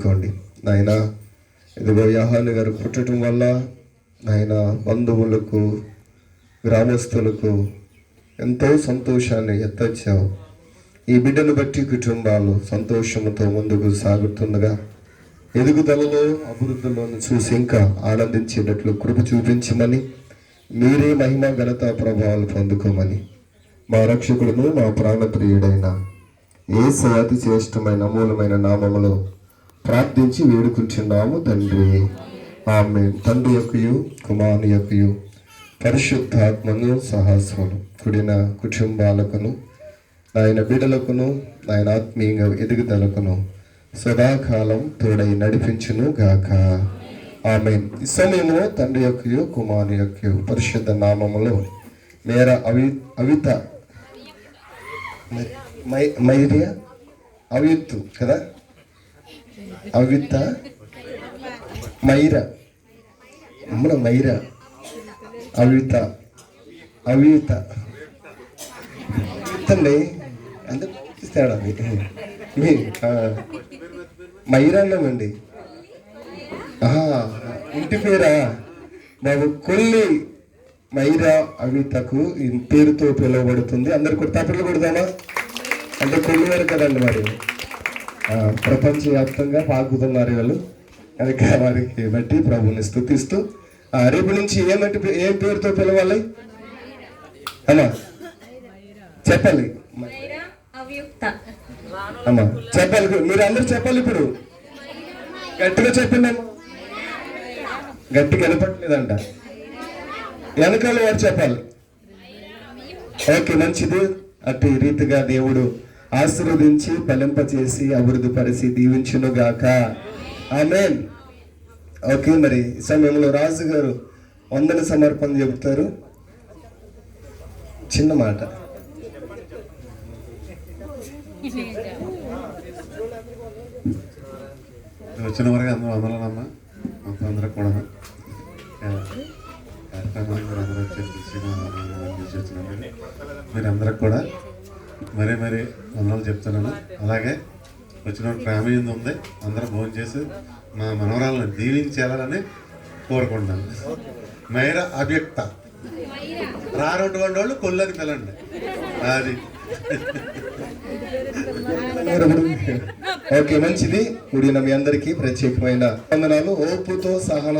వేడుకోండి నాయన ఇదిగో యాహాను గారు పుట్టడం వల్ల నాయన బంధువులకు గ్రామస్తులకు ఎంతో సంతోషాన్ని ఎత్తొచ్చావు. ఈ బిడ్డను బట్టి కుటుంబాలు సంతోషంతో ముందుకు సాగుతుండగా ఎదుగుదలలో అభివృద్ధిలోను చూసి ఇంకా ఆనందించేటట్లు కృప చూపించమని మీరే మహిమ ఘనత ప్రభావాలు పొందుకోమని మా రక్షకుడును మా ప్రాణప్రియుడైన ఏ అతి శ్రేష్టమైన అమూలమైన నామములో ప్రార్థించి వేడుకుంటున్నాము తండ్రి. ఆమె తండ్రి యొక్కయు కుమారుని యొక్కయు పరిశుద్ధాత్మను సహాస్వను కూడిన కుటుంబాలకును నాయన బిడలకును నాయన ఆత్మీయ ఎదుగుదలకును సదాకాలం తోడై నడిపించును గాక ఆమె ఈ సమయంలో తండ్రి యొక్కయు కుమారుని యొక్కయు పరిశుద్ధ నామములో మేర అవి అవిత మై- మై మైర్య అవిత్తు కదా? అవిత మైర. అమ్మన మైర. అవిత అవిత. ఇతండి అంటే ఇస్తాడా మీ మైరాన్నమండి ఆహా, ఇంటి పేరా? నాకు కొల్లి మైరా అవితకు పేరుతో పిలువబడుతుంది. అందరు కూడా తప్పట్లు కొడదామా? అంటే కొల్లి వారు కదండి మరి. ప్రపంచవ్యాప్తంగా పాకుతున్నారు వీళ్ళు కనుక వారికి బట్టి ప్రభుని స్థుతిస్తూ ఆ, రేపు నుంచి ఏమంటే ఏం పేరుతో పిలవాలి? అమ్మా చెప్పాలి అమ్మా చెప్పాలి మీరు అందరూ చెప్పాలి ఇప్పుడు. గట్టిగా చెప్పండి. గట్టిగా వినపట్లేదంట వెనకాల వారు చెప్పాలి. ఓకే మంచిది. అట్టి రీతిగా దేవుడు ఆశీర్వదించి ఫలింపచేసి అభివృద్ధి దీవించునుగాక. గాక ఆమెన్. ఓకే మరి ఈ సమయంలో రాజు గారు వందన సమర్పణ చెబుతారు. చిన్న మాట. వచ్చిన వరకు అందరూ వందలనమ్మా మొత్తం అందరూ కూడా. కార్యక్రమానికి మీరు అందరూ వచ్చి మీరందరికి కూడా మరీ మరీ వందలు చెప్తున్నాను. అలాగే వచ్చిన ప్రామీణ్యం ఉంది. అందరూ భోజనం చేసి మా మనవరాలను దీవించాలని కోరుకుంటాను మైర అవ్యక్త. రానటువంటి వాళ్ళు కొల్లని పిల్లండి. అది. ఓకే మంచిది. కూడిన మీ అందరికీ ప్రత్యేకమైన వందనాలు. ఓపుతో సహనం